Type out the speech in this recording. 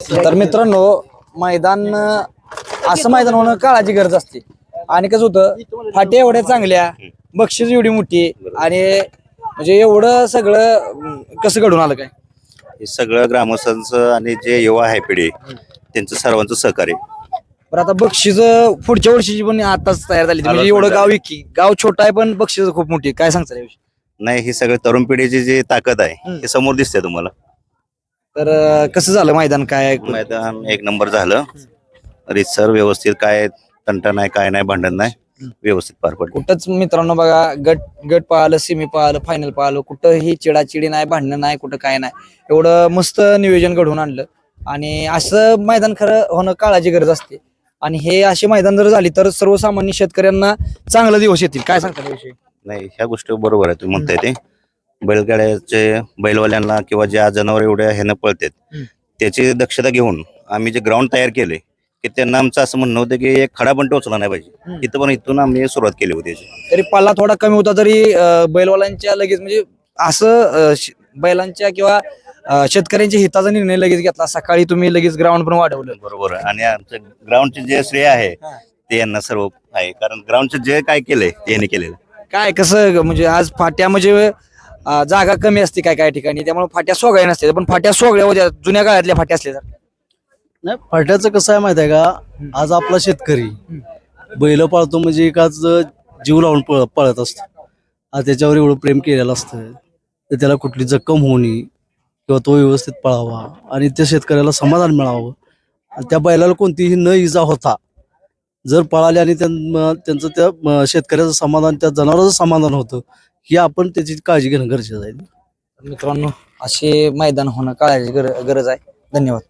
तर मित्रांनो मैदान असं मैदान होणं काळाची गरज असते. आणि कसं होतं फाट्या एवढ्या चांगल्या बक्षीस एवढी मोठी आणि म्हणजे एवढं सगळं कसं घडून आलं काय? हे सगळं ग्रामस्थांचं आणि जे युवा आहे पिढी त्यांचं सर्वांचं सहकार्य. पण आता बक्षीस पुढच्या वर्षीची पण आताच तयार झाली. म्हणजे एवढं. गाव इकी गाव छोटा आहे पण बक्षीस खूप मोठी आहे. काय सांगता याविषयी? नाही ही सगळी तरुण पिढीची जी ताकद आहे. हे समोर दिसते तुम्हाला. तर अं, कसं झालं मैदान? काय मैदान एक नंबर झालं. रितसर व्यवस्थित काय तंटा नाही काय नाही भांडण नाही. व्यवस्थित पार पडलं. कुठंच मित्रांनो बघा गट गट पाहिलं सेमी पाहिलं फायनल पाहिलं कुठंही चिडाचिडी नाही भांडणं नाही कुठं काय नाही. एवढं मस्त नियोजन घडवून आणलं. आणि असं मैदान खरं होणं काळाची गरज असते. आणि हे असे मैदान जर झाली तर सर्वसामान्य शेतकऱ्यांना चांगले दिवस येतील. काय सांगता त्याविषयी? नाही ह्या गोष्टी बरोबर आहे तुम्ही म्हणताय ते. बैलगाड्याचे बैलवाल्यांना किंवा ज्या जनावर एवढ्या ह्यानं पळतात. त्याची दक्षता घेऊन आम्ही जे ग्राउंड तयार केले की त्यांना आमचं असं म्हणणं होतं की एक खडा पण टोचला नाही पाहिजे. इथं पण इथून आम्ही सुरुवात केली होती याची. तरी पल्ला थोडा कमी होता तरी अं, बैलवाल्यांच्या लगेच म्हणजे असं अं, श- बैलांच्या किंवा अं, शेतकऱ्यांच्या हिताचा निर्णय लगेच घेतला सकाळी तुम्ही लगेच ग्राउंड पण वाढवलं बरोबर आहे आणि आमचं ग्राउंडचे जे श्रेय आहे. ते यांना सर्व आहे कारण ग्राउंडचं जे काय केलंय ते यांनी केलेलं काय कसं म्हणजे आज फाट्या म्हणजे अं, जागा कमी असते काय काय ठिकाणी. त्यामुळे फाट्या सोगळ्या नसते पण फाट्या सोगळ्या होत्या. जुन्या काळातल्या फाट्या असल्या तर नाही फाट्याचं कसं आहे माहिती आहे का? आज आपला शेतकरी बैल पाळतो म्हणजे एकाच जीव लावून पळ पळत असतो. आज त्याच्यावर एवढं प्रेम केलेलं असतं. तर त्याला कुठली जखम होऊ नये किंवा तो व्यवस्थित पळावा आणि त्या शेतकऱ्याला समाधान मिळावं. आणि त्या बैलाला कोणतीही न इजा होता जर पळाले आणि त्यां- त्यांचं त्या म, शेतकऱ्याचं समाधान त्या जनावराचं समाधान होतं ही आपण त्याची काळजी घेणं गरजेचं आहे. मित्रांनो असे मैदान होणं काळाची गर- गरज आहे. धन्यवाद.